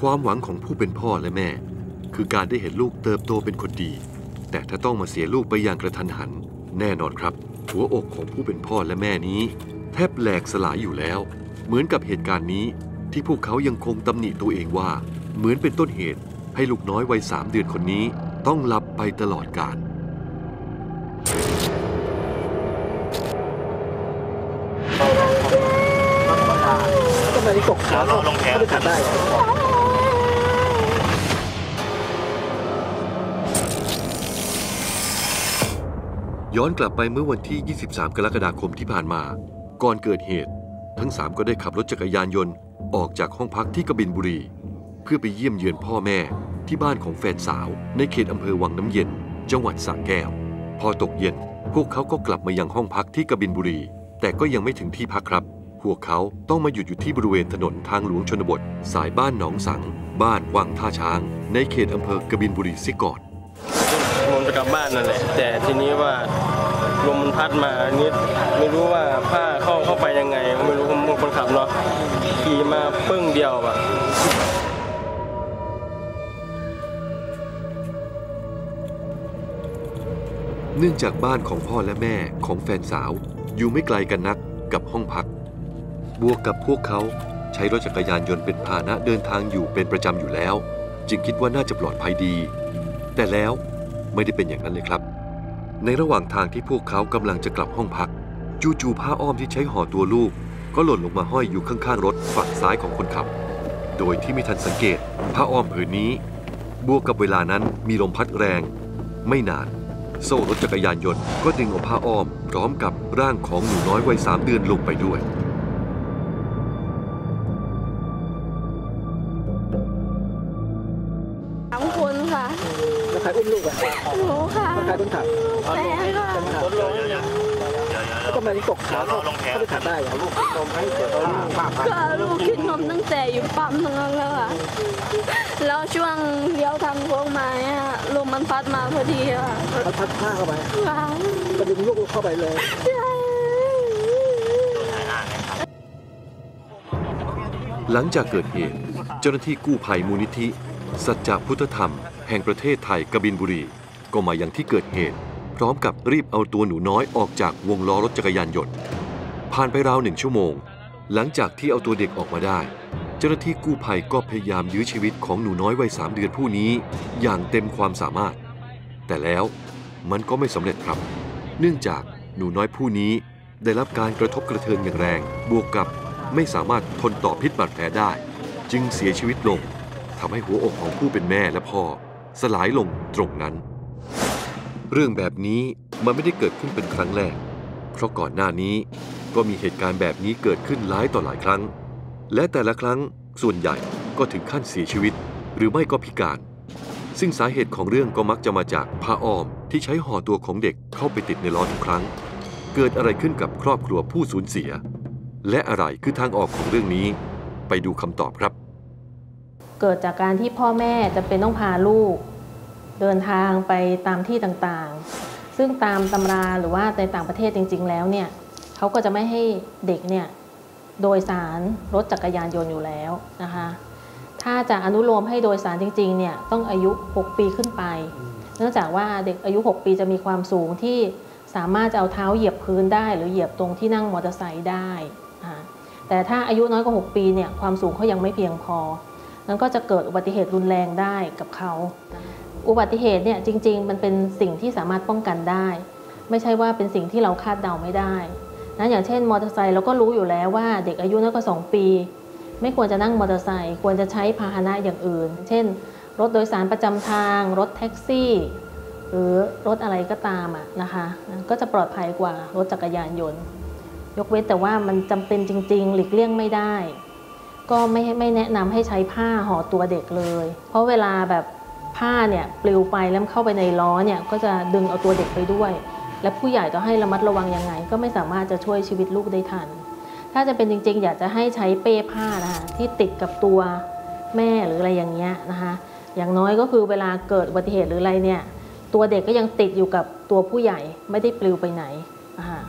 ความหวังของผู้เป็นพ่อและแม่ คือการได้เห็นลูกเติบโตเป็นคนดี แต่ถ้าต้องมาเสียลูกไปอย่างกระทันหัน แน่นอนครับ หัวอกของผู้เป็นพ่อและแม่นี้ แทบแหลกสลายอยู่แล้ว เหมือนกับเหตุการณ์นี้ ที่พวกเขายังคงตำหนิตัวเองว่า เหมือนเป็นต้นเหตุ ให้ลูกน้อยวัยสามเดือนคนนี้ ต้องหลับไปตลอดกาลก็มาที่กกขาเข้าเข้าไปขัดได้ ย้อนกลับไปเมื่อวันที่ 23 กรกฎาคมที่ผ่านมา ก่อนเกิดเหตุ ทั้ง 3 ก็ได้ขับรถจักรยานยนต์ออกจากห้องพักที่กบินบุรี เพื่อไปเยี่ยมเยือนพ่อแม่ที่บ้านของแฟนสาว ในเขตอำเภอวังน้ำเย็น จังหวัดสระแก้ว พอตกเย็น พวกเขาก็กลับมายังห้องพักที่กบินบุรี แต่ก็ยังไม่ถึงที่พักครับ พวกเขาต้องมาหยุดอยู่ที่บริเวณถนนทางหลวงชนบท สายบ้านหนองสัง บ้านวังท่าช้าง ในเขตอำเภอกบินบุรีเสิก่อนผมจะกลับบ้านนั่นแหละแต่ทีนี้ว่า ลมมันพัดมานิดไม่รู้ว่าผ้าเข้าเข้าไปยังไงก็ไม่รู้ผมเป็นคนขับเนาะขี่มาปึ้งเดียวอะเนื่องจากบ้านของพ่อและแม่ของแฟนสาวอยู่ไม่ไกลกันนักกับห้องพัก บวกกับพวกเขาใช้รถจักรยานยนต์เป็นพาหนะเดินทางอยู่เป็นประจำอยู่แล้ว จึงคิดว่าน่าจะปลอดภัยดี แต่แล้วไม่ได้เป็นอย่างนั้นเลยครับ ในระหว่างทางที่พวกเขากำลังจะกลับห้องพัก จู่ๆผ้าอ้อมที่ใช้ห่อตัวลูก ก็หล่นลงมาห้อยอยู่ข้างๆรถฝั่งซ้ายของคนขับ โดยที่ไม่ทันสังเกต ผ้าอ้อมผืนนี้ บวกกับเวลานั้นมีลมพัดแรง ไม่นาน โซ่รถจักรยานยนต์ก็ดึงเอาผ้าอ้อมพร้อมกับร่างของหนูน้อยวัยสามเดือนลงไปด้วย รอุ้มลูกอะหนูค่ะแล้วใครคนขับแฟนค่ะแล้วก็มาที่กกขาเข้าเข้าไปขัดได้อะลูกนมให้เสียตัวลูกมากก็ลูกกินนมตั้งแต่อยู่ปั๊มทั้งนั้นแล้วค่ะแล้วช่วงเลี้ยวทางโค้งมาเนี่ยลมมันพัดมาพอดีค่ะเขาพัดผ้าเข้าไปค่ะก็ดึงลูกเข้าไปเลยหลังจากเกิดเหตุ เจ้าหน้าที่กู้ภัยมูลนิธิ สัจจะพุทธธรรม แห่งประเทศไทยกบินบุรี ก็มายังที่เกิดเหตุ พร้อมกับรีบเอาตัวหนูน้อยออกจากวงล้อรถจักรยานยนต์ ผ่านไปราวหนึ่งชั่วโมง หลังจากที่เอาตัวเด็กออกมาได้ เจ้าหน้าที่กู้ภัยก็พยายามยื้อชีวิตของหนูน้อยวัยสามเดือนผู้นี้ อย่างเต็มความสามารถ แต่แล้วมันก็ไม่สำเร็จครับ เนื่องจากหนูน้อยผู้นี้ได้รับการกระทบกระเทือนอย่างแรง บวกกับไม่สามารถทนต่อพิษบาดแผลได้ จึงเสียชีวิตลงทำให้หัวอกของผู้เป็นแม่และพ่อ สลายลงตรงนั้น เรื่องแบบนี้มันไม่ได้เกิดขึ้นเป็นครั้งแรก เพราะก่อนหน้านี้ก็มีเหตุการณ์แบบนี้เกิดขึ้นหลายต่อหลายครั้ง และแต่ละครั้งส่วนใหญ่ก็ถึงขั้นเสียชีวิต หรือไม่ก็พิการ ซึ่งสาเหตุของเรื่องก็มักจะมาจากผ้าอ้อมที่ใช้ห่อตัวของเด็กเข้าไปติดในล้อทุกครั้ง เกิดอะไรขึ้นกับครอบครัวผู้สูญเสีย และอะไรคือทางออกของเรื่องนี้ ไปดูคำตอบครับ เกิดจากการที่พ่อแม่จะเป็นต้องพาลูก เดินทางไปตามที่ต่างๆ ซึ่งตามตำราหรือว่าในต่างประเทศจริง ๆ แล้วเนี่ยเขาก็จะไม่ให้เด็กเนี่ยโดยสารรถจักรยานยนต์อยู่แล้วนะคะ ถ้าจะอนุโลมให้โดยสารจริงๆเนี่ยต้องอายุ 6 ปีขึ้นไป เนื่องจากว่าเด็กอายุ 6 ปีจะมีความสูงที่สามารถจะเอาเท้าเหยียบพื้นได้ หรือเหยียบตรงที่นั่งมอเตอร์ไซค์ได้ แต่ถ้าอายุน้อยกว่า 6 ปีเนี่ยความสูงเขายังไม่เพียงพอ นั้นก็จะเกิดอุบัติเหตุรุนแรงได้กับเขาอุบัติเหตุเนี่ยจริง ๆ มันเป็นสิ่งที่สามารถป้องกันได้ ไม่ใช่ว่าเป็นสิ่งที่เราคาดเดาไม่ได้นะอย่างเช่นมอเตอร์ไซค์เราก็รู้อยู่แล้วว่าเด็กอายุน้อยกว่า2ปี ไม่ควรจะนั่งมอเตอร์ไซค์ควรจะใช้พาหนะอย่างอื่น เช่น รถโดยสารประจำทาง รถแท็กซี่ หรือรถอะไรก็ตามอะนะคะก็จะปลอดภัยกว่ารถจักรยานยนต์ ยกเว้นแต่ว่ามันจำเป็นจริง ๆ หลีกเลี่ยงไม่ได้ ก็ไม่ไม่แนะนำให้ใช้ผ้าห่อตัวเด็กเลย เพราะเวลาแบบผ้าเนี่ยปลิวไปแล้วเข้าไปในล้อเนี่ยก็จะดึงเอาตัวเด็กไปด้วย และผู้ใหญ่ต้องให้ระมัดระวังยังไง ก็ไม่สามารถจะช่วยชีวิตลูกได้ทัน ถ้าจะเป็นจริงๆ อยากจะให้ใช้เป้ผ้านะคะที่ติดกับตัวแม่หรืออะไรอย่างเงี้ยนะคะอย่างน้อยก็คือเวลาเกิดอุบัติเหตุหรืออะไรเนี่ยตัวเด็กก็ยังติดอยู่กับตัวผู้ใหญ่ไม่ได้ปลิวไปไหนนะคะ